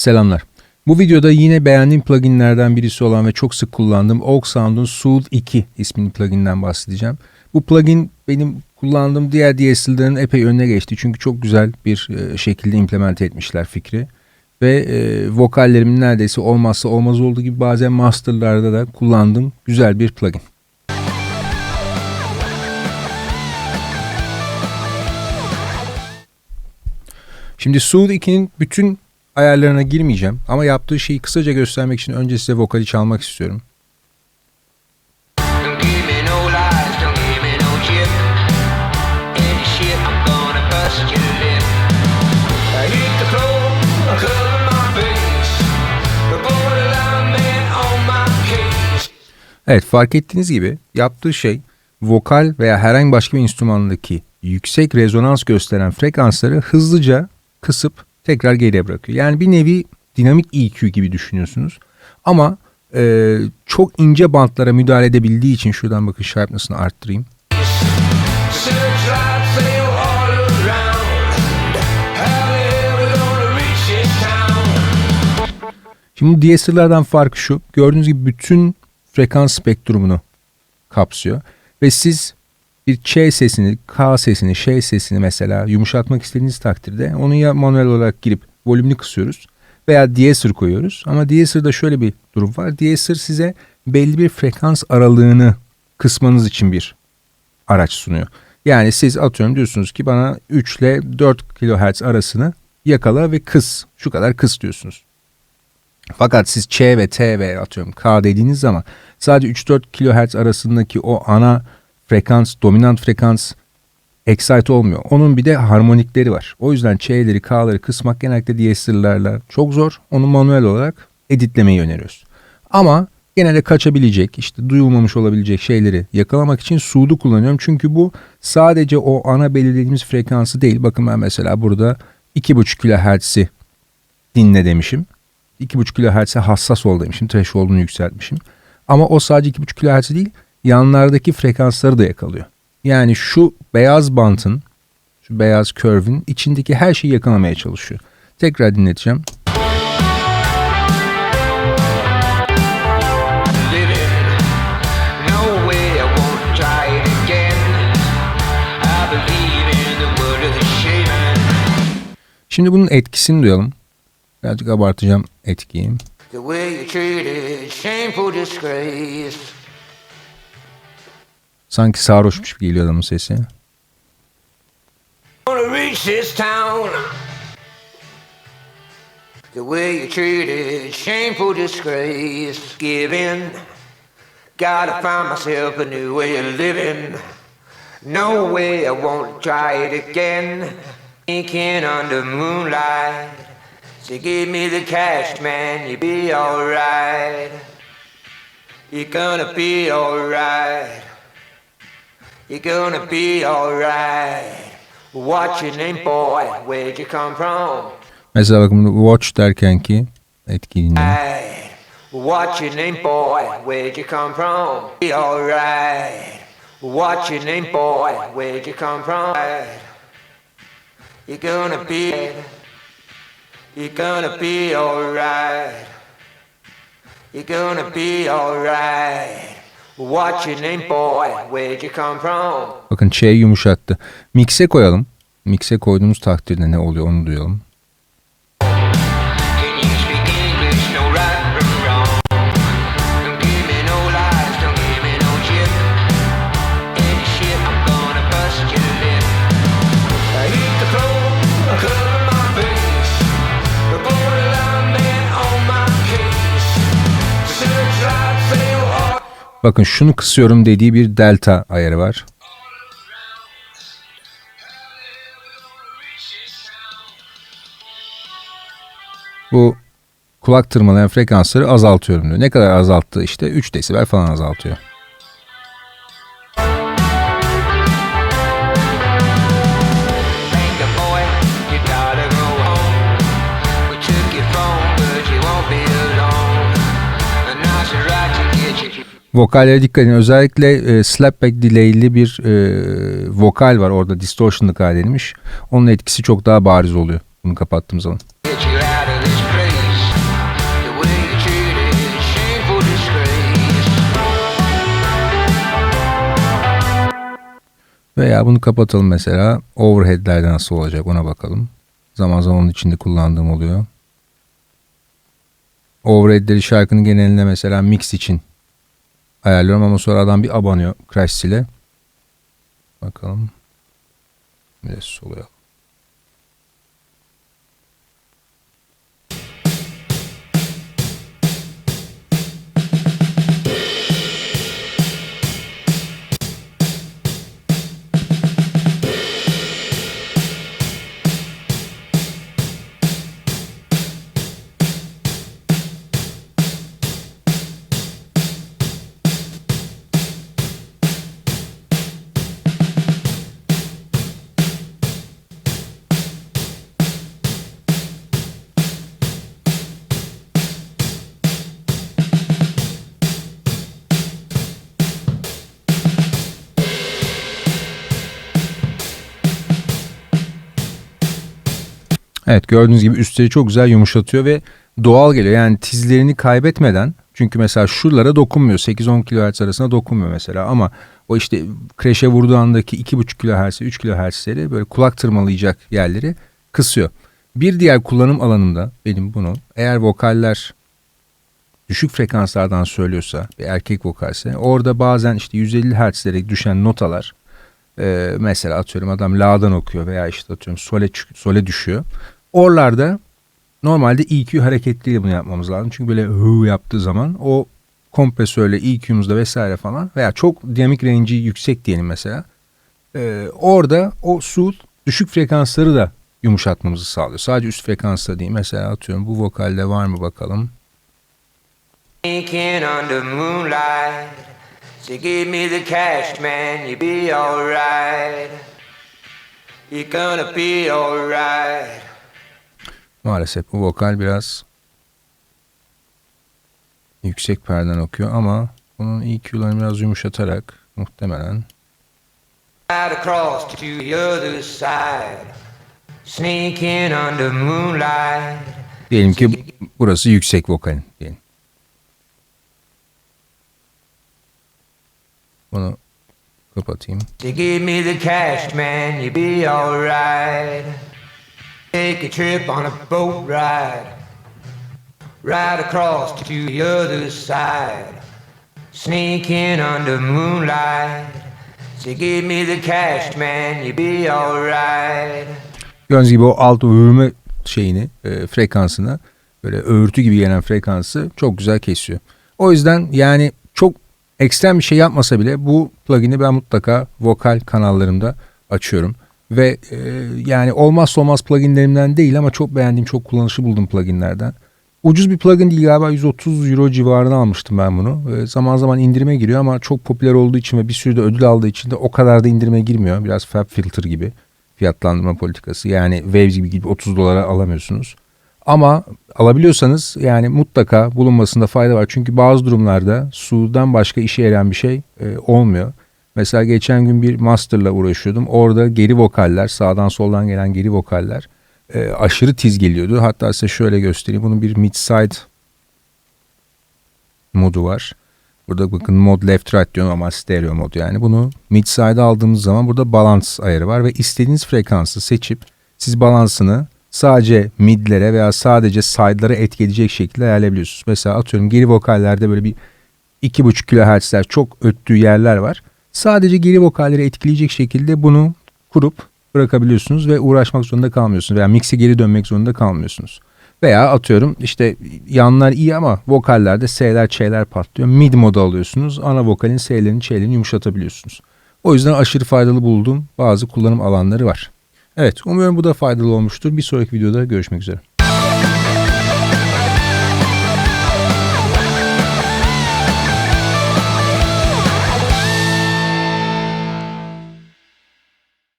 Selamlar. Bu videoda yine beğendiğim pluginlerden birisi olan ve çok sık kullandığım Oak Sound'un Soothe 2 ismini pluginden bahsedeceğim. Bu plugin benim kullandığım diğer DSL'lerin epey önüne geçti. Çünkü çok güzel bir e, şekilde implement etmişler fikri. Ve e, vokallerimin neredeyse olmazsa olmaz olduğu gibi bazen masterlarda da kullandığım güzel bir plugin. Şimdi Soothe 2'nin bütün ayarlarına girmeyeceğim ama yaptığı şeyi kısaca göstermek için önce size vokali çalmak istiyorum. Evet fark ettiğiniz gibi yaptığı şey vokal veya herhangi başka bir enstrümandaki yüksek rezonans gösteren frekansları hızlıca kısıp tekrar geriye bırakıyor. Yani bir nevi dinamik EQ gibi düşünüyorsunuz. Ama e, çok ince bantlara müdahale edebildiği için şuradan bakın sharpness'ını arttırayım. Şimdi bu DSL'lardan farkı şu. Gördüğünüz gibi bütün frekans spektrumunu kapsıyor. Ve siz bir Ç sesini, K sesini, Ş sesini mesela yumuşatmak istediğiniz takdirde onu ya manuel olarak girip volümünü kısıyoruz veya deesser koyuyoruz. Ama deesser'da şöyle bir durum var. Deesser size belli bir frekans aralığını kısmanız için bir araç sunuyor. Yani siz atıyorum diyorsunuz ki bana 3 ile 4 kHz arasını yakala ve kıs. Şu kadar kıs diyorsunuz. Fakat siz Ç ve T ve atıyorum K dediğiniz zaman sadece 3-4 kHz arasındaki o ana frekans, dominant frekans excite olmuyor. Onun bir de harmonikleri var. O yüzden Ç'leri, K'ları kısmak genellikle DSL'lerle çok zor. Onu manuel olarak editlemeyi öneriyoruz. Ama genelde kaçabilecek, işte duyulmamış olabilecek şeyleri yakalamak için Soothe'u kullanıyorum. Çünkü bu sadece o ana belirlediğimiz frekansı değil. Bakın ben mesela burada 2.5 kHz'i dinle demişim. 2.5 kHz'e hassas ol demişim. Threshold'unu yükseltmişim. Ama o sadece 2.5 kHz değil, yanlardaki frekansları da yakalıyor. Yani şu beyaz bantın, şu beyaz curve'in içindeki her şeyi yakalamaya çalışıyor. Tekrar dinleteceğim. Şimdi bunun etkisini duyalım. Birazcık abartacağım etkiyi. The way you treated, shameful disgrace. Sanki sarhoşmuş gibi geliyor adamın sesi. Reach this town. The way you treated, shameful disgrace. Giving, gotta find myself a new way of living. No way I won't try it again. Thinking under moonlight. So give me the cash, man, you'll be alright. You're gonna be alright. You're gonna be alright. What's your name, boy? Where'd you come from? Mesela bakın watch derken ki. Hey, what's your name, boy? Where'd you come from? Be alright. What's your name, boy? Where'd you come from? You're gonna be. You're gonna be alright. You're gonna be alright. What's your name, boy? Where'd you come from? Bakın Ç'yi yumuşattı. Mix'e koyalım. Mix'e koyduğumuz takdirde ne oluyor onu duyalım. Bakın şunu kısıyorum dediği bir delta ayarı var. Bu kulak tırmalayan frekansları azaltıyorum diyor. Ne kadar azalttı işte 3 desibel falan azaltıyor. Vokallere dikkat edin. Özellikle e, slapback delay'li bir e, vokal var orada distortion'lık hale edilmiş. Onun etkisi çok daha bariz oluyor bunu kapattığım zaman. Veya bunu kapatalım mesela. Overhead'lerde nasıl olacak ona bakalım. Zaman zaman onun içinde kullandığım oluyor. Overhead'leri şarkının geneline mesela mix için ayarlıyorum ama sonra adam bir abanıyor Crash ile. Bakalım. Biraz soluyor. Evet gördüğünüz gibi üstleri çok güzel yumuşatıyor ve doğal geliyor. Yani tizlerini kaybetmeden çünkü mesela şuralara dokunmuyor. 8-10 kHz arasında dokunmuyor mesela ama o işte kreşe vurduğu andaki 2,5 kHz, 3 kHz'leri böyle kulak tırmalayacak yerleri kısıyor. Bir diğer kullanım alanımda benim bunu eğer vokaller düşük frekanslardan söylüyorsa bir erkek vokalse orada bazen işte 150 Hz'lere düşen notalar e, mesela atıyorum adam la'dan okuyor veya işte atıyorum sole, sole düşüyor. Oralarda normalde EQ hareketliyle bunu yapmamız lazım. Çünkü böyle hı yaptığı zaman o kompresörle EQ'muzda vesaire falan veya çok dinamik range'i yüksek diyelim mesela. e, orada o sooth düşük frekansları da yumuşatmamızı sağlıyor. Sadece üst frekansta değil. Mesela atıyorum bu vokalde var mı bakalım. You're gonna be alright. Maalesef bu vokal biraz yüksek perden okuyor ama bunun EQ'larını biraz yumuşatarak muhtemelen across to the other side. Sneaking under moonlight. diyelim ki burası yüksek vokalin diyelim. Bunu kapatayım. To give me the cash, man, you be alright. Take a trip on a boat ride. Right across to the other side. Sneaking under moonlight. So give me the cash, man, you be alright. Gördüğünüz gibi o alt övürme şeyini, e, frekansını böyle öğürtü gibi gelen frekansı çok güzel kesiyor. O yüzden yani çok ekstrem bir şey yapmasa bile bu plugin'i ben mutlaka vokal kanallarımda açıyorum. Ve e, yani olmazsa olmaz pluginlerimden değil ama çok beğendiğim, çok kullanışlı bulduğum pluginlerden. Ucuz bir plugin değil galiba 130 euro civarına almıştım ben bunu. E, zaman zaman indirime giriyor ama çok popüler olduğu için ve bir sürü de ödül aldığı için de o kadar da indirime girmiyor. Biraz Fab Filter gibi fiyatlandırma politikası. Yani Waves gibi gibi 30 dolara alamıyorsunuz. Ama alabiliyorsanız yani mutlaka bulunmasında fayda var. Çünkü bazı durumlarda sudan başka işe yarayan bir şey e, olmuyor. Mesela geçen gün bir master'la uğraşıyordum. Orada geri vokaller, sağdan soldan gelen geri vokaller e, aşırı tiz geliyordu. Hatta size şöyle göstereyim. Bunun bir mid-side modu var. Burada bakın mod left right diyor ama stereo mod yani. Bunu mid side'a aldığımız zaman burada balans ayarı var ve istediğiniz frekansı seçip siz balansını sadece midlere veya sadece side'lara etkileyecek şekilde ayarlayabiliyorsunuz. Mesela atıyorum geri vokallerde böyle bir 2.5 kHz'ler çok öttüğü yerler var. Sadece geri vokalleri etkileyecek şekilde bunu kurup bırakabiliyorsunuz ve uğraşmak zorunda kalmıyorsunuz veya mix'e geri dönmek zorunda kalmıyorsunuz. Veya atıyorum işte yanlar iyi ama vokallerde S'ler Ç'ler patlıyor. Mid moda alıyorsunuz. Ana vokalin S'lerini Ç'lerini yumuşatabiliyorsunuz. O yüzden aşırı faydalı bulduğum bazı kullanım alanları var. Evet umuyorum bu da faydalı olmuştur. Bir sonraki videoda görüşmek üzere.